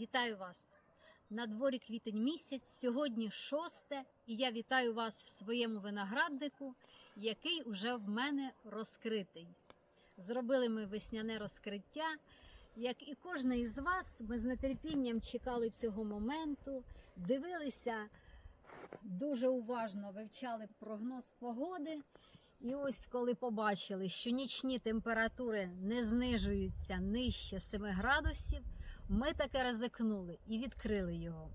Вітаю вас! На дворі квітень місяць, сьогодні шосте, і я вітаю вас в своєму винограднику, який уже в мене розкритий. Зробили ми весняне розкриття. Як і кожен із вас, ми з нетерпінням чекали цього моменту, дивилися дуже уважно, вивчали прогноз погоди. І ось коли побачили, що нічні температури не знижуються нижче 7 градусів, ми таке ризикнули і відкрили його.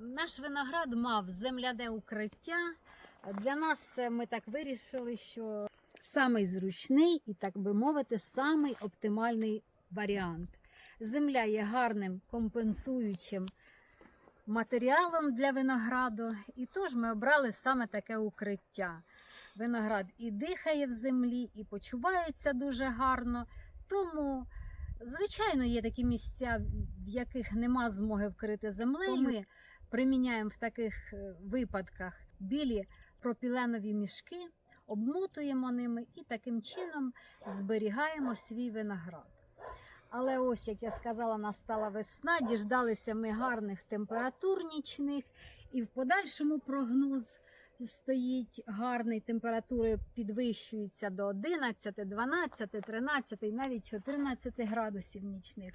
Наш виноград мав земляне укриття. Для нас ми так вирішили, що самий зручний і, так би мовити, самий оптимальний варіант. Земля є гарним компенсуючим матеріалом для винограду, і тож ми обрали саме таке укриття. Виноград і дихає в землі, і почувається дуже гарно. Тому, звичайно, є такі місця, в яких нема змоги вкрити землею. Ми приміняємо в таких е, випадках білі пропіленові мішки, обмотуємо ними і таким чином зберігаємо свій виноград. Але ось, як я сказала, настала весна, діждалися ми гарних температур нічних, і в подальшому прогноз стоїть гарний, температури підвищуються до 11, 12, 13 і навіть 14 градусів нічних.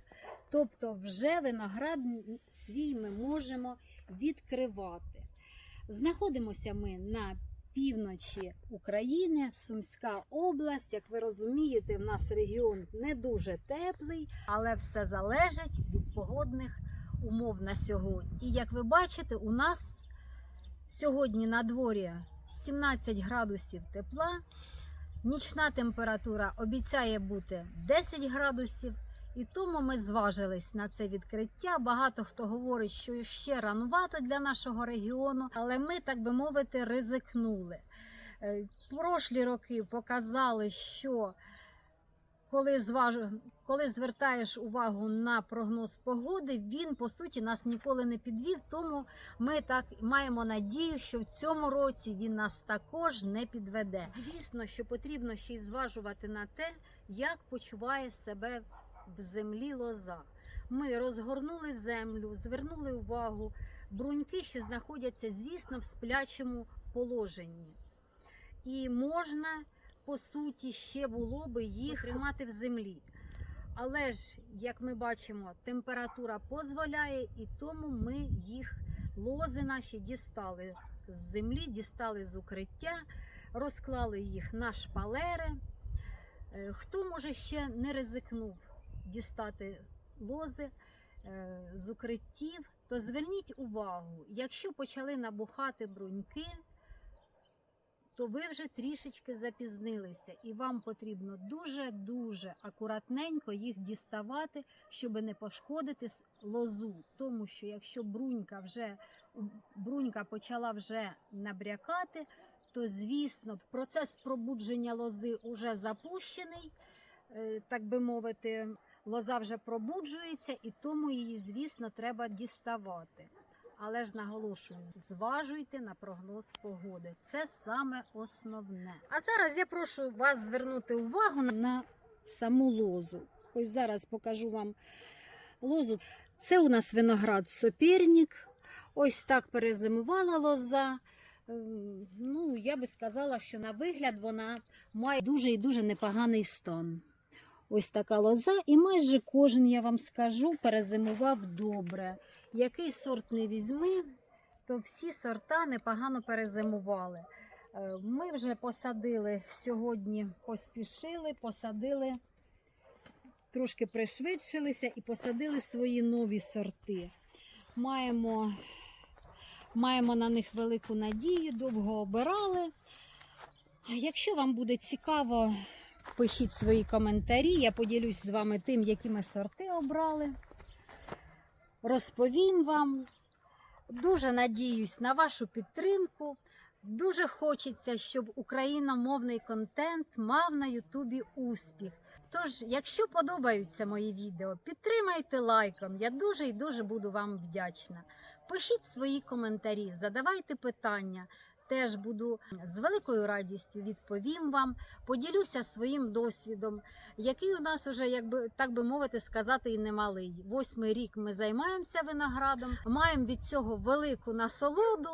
Тобто, вже виноград свій ми можемо відкривати. Знаходимося ми на півночі України, Сумська область. Як ви розумієте, в нас регіон не дуже теплий, але все залежить від погодних умов на сьогодні. І як ви бачите, у нас сьогодні на дворі 17 градусів тепла. Нічна температура обіцяє бути 10 градусів, і тому ми зважились на це відкриття. Багато хто говорить, що ще ранувато для нашого регіону, але ми, так би мовити, ризикнули. Е, Прошлі роки показали, що коли, зваж... коли звертаєш увагу на прогноз погоди, він по суті нас ніколи не підвів. Тому ми так маємо надію, що в цьому році він нас також не підведе. Звісно, що потрібно ще й зважувати на те, як почуває себе в землі лоза. Ми розгорнули землю, звернули увагу. Бруньки ще знаходяться, звісно, в сплячому положенні. І можна, по суті, ще було би їх тримати в землі. Але ж, як ми бачимо, температура дозволяє, і тому ми їх лози наші дістали з землі, дістали з укриття, розклали їх на шпалери. Е, Хто може ще не ризикнув дістати лози е, з укриттів, то зверніть увагу, якщо почали набухати бруньки, то ви вже трішечки запізнилися, і вам потрібно дуже-дуже акуратненько їх діставати, щоб не пошкодити лозу. Тому що якщо брунька вже брунька почала вже набрякати, то звісно процес пробудження лози уже запущений, е, так би мовити, лоза вже пробуджується, і тому її, звісно, треба діставати. Але ж наголошую, зважуйте на прогноз погоди. Це саме основне. А зараз я прошу вас звернути увагу на саму лозу. Ось зараз покажу вам лозу. Це у нас виноград соперник. Ось так перезимувала лоза. Ем, Ну, я би сказала, що на вигляд вона має дуже і дуже непоганий стан. Ось така лоза, і майже кожен, я вам скажу, перезимував добре. Який сорт не візьми, то всі сорта непогано перезимували. Е, Ми вже посадили сьогодні, поспішили, посадили, трошки пришвидшилися і посадили свої нові сорти. Маємо, маємо на них велику надію, довго обирали. Якщо вам буде цікаво, пишіть свої коментарі. Я поділюсь з вами тим, які ми сорти обрали. Розповім вам. Дуже надіюсь на вашу підтримку. Дуже хочеться, щоб україномовний контент мав на Ютубі успіх. Тож, якщо подобаються мої відео, підтримайте лайком. Я дуже і дуже буду вам вдячна. Пишіть свої коментарі, задавайте питання. Теж буду з великою радістю відповім вам, поділюся своїм досвідом, який у нас уже, якби так би мовити, сказати, і немалий. Восьмий рік ми займаємося виноградом, маємо від цього велику насолоду.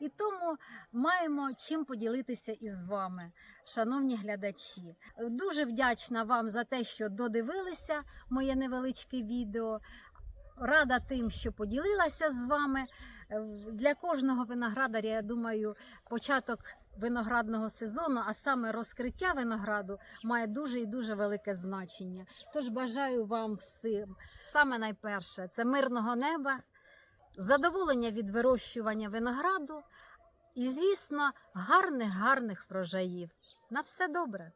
І тому маємо чим поділитися із вами, шановні глядачі. Дуже вдячна вам за те, що додивилися моє невеличке відео. Рада тим, що поділилася з вами. Е, Для кожного виноградаря, я думаю, початок виноградного сезону, а саме розкриття винограду, має дуже і дуже велике значення. Тож бажаю вам всім саме найперше це мирного неба, задоволення від вирощування винограду і, звісно, гарних гарних врожаїв. На все добре!